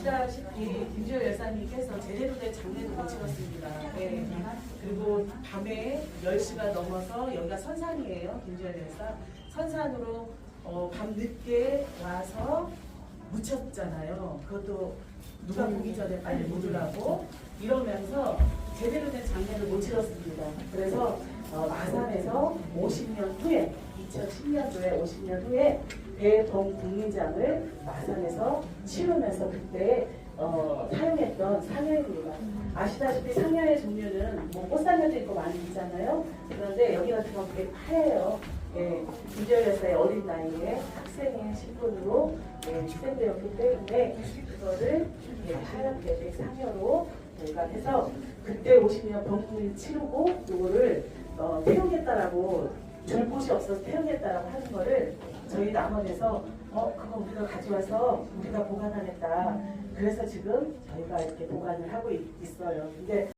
아시다시피 김지호 여사님께서 제대로 된 장례를 못 치렀습니다. 네. 그리고 밤에 10시가 넘어서 여기가 선산이에요. 김지호 여사. 선산으로 어, 밤 늦게 와서 묻혔잖아요. 그것도 누가 보기 전에 빨리 묻으라고 이러면서 제대로 된 장례를 못 치렀습니다. 그래서 어, 마산에서 50년 후에 2010년 도에 50년 후에 대동 국민장을 마산에서 치르면서 그때 어, 사용했던 상여입니다. 아시다시피 상여의 종류는 뭐 꽃상여도 있고 많이 있잖아요. 그런데 여기 같은 경우 되게 하얘요. 예, 여사의 어린 나이에 학생의 신분으로 예, 출생되었기 때문에 그거를 예, 하얗게 상여로 저희가 해서 그때 50년 병문을 치르고 요거를 어, 태우겠다라고 줄 곳이 없어서 태우겠다라고 하는 거를 저희 남원에서 어 그거 우리가 가져와서 우리가 보관하겠다. 그래서 지금 저희가 이렇게 보관을 하고 있, 있어요. 근데